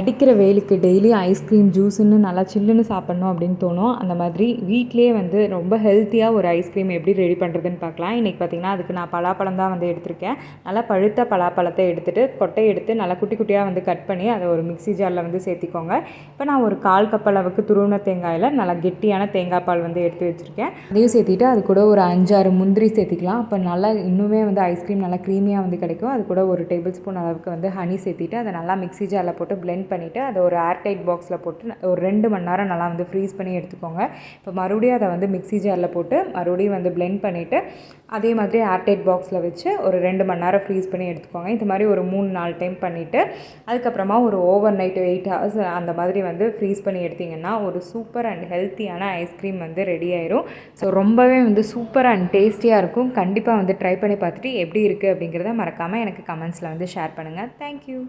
அடிக்கிற வெயிலுக்கு daily ice cream ஜூஸுன்னு நல்லா சில்லுன்னு சாப்பிட்ணும் அப்படின்னு தோணும். அந்த மாதிரி வீட்லேயே வந்து ரொம்ப ஹெல்த்தியாக ஒரு ஐஸ்கிரீம் எப்படி ரெடி பண்ணுறதுன்னு பார்க்கலாம். இன்றைக்கி பார்த்திங்கன்னா அதுக்கு நான் பலாப்பழம் தான் வந்து எடுத்திருக்கேன். நல்லா பழுத்த பலாப்பழத்தை எடுத்துகிட்டு கொட்டை எடுத்து நல்லா குட்டி குட்டியாக வந்து கட் பண்ணி அதை ஒரு மிக்ஸி ஜாரில் வந்து சேர்த்திக்கோங்க. இப்போ நான் ஒரு கால் கப் அளவுக்கு துருவின தேங்காயில் நல்லா கெட்டியான தேங்காய் பால் வந்து எடுத்து வச்சுருக்கேன். அதையும் சேர்த்திட்டு அது கூட ஒரு அஞ்சாறு முந்திரி சேர்த்திக்கலாம். அப்போ நல்லா இன்னுமே வந்து ஐஸ்கிரீம் நல்லா க்ரீமியாக வந்து கிடைக்கும். அது கூட ஒரு டேபிள் ஸ்பூன் அளவுக்கு வந்து ஹனி சேர்த்திட்டு அதை நல்லா மிக்ஸி ஜாரில் போட்டு பிளெண்ட் பண்ணிவிட்டு அதை ஒரு ஏர்டைட் பாக்ஸில் போட்டு ஒரு ரெண்டு மணி நேரம் நல்லா வந்து ஃப்ரீஸ் பண்ணி எடுத்துக்கோங்க. இப்போ மறுபடியும் அதை வந்து மிக்ஸி ஜாரில் போட்டு மறுபடியும் வந்து பிளெண்ட் பண்ணிவிட்டு அதே மாதிரி ஏர்டைட் பாக்ஸில் வச்சு ஒரு ரெண்டு மணி நேரம் ஃப்ரீஸ் பண்ணி எடுத்துக்கோங்க. இது மாதிரி ஒரு மூணு நாலு டைம் பண்ணிவிட்டு அதுக்கப்புறமா ஒரு ஓவர் நைட்டு எயிட் ஹவர்ஸ் அந்த மாதிரி வந்து ஃப்ரீஸ் பண்ணி எடுத்திங்கன்னா ஒரு சூப்பர் அண்ட் ஹெல்த்தியான ஐஸ்கிரீம் வந்து ரெடி ஆயிரும். ஸோ ரொம்பவே வந்து சூப்பர் அண்ட் டேஸ்டியாக இருக்கும். கண்டிப்பாக வந்து ட்ரை பண்ணி பார்த்துட்டு எப்படி இருக்குது அப்படிங்கிறத மறக்காமல் எனக்கு கமெண்ட்ஸில் வந்து ஷேர் பண்ணுங்கள் தேங்க்யூ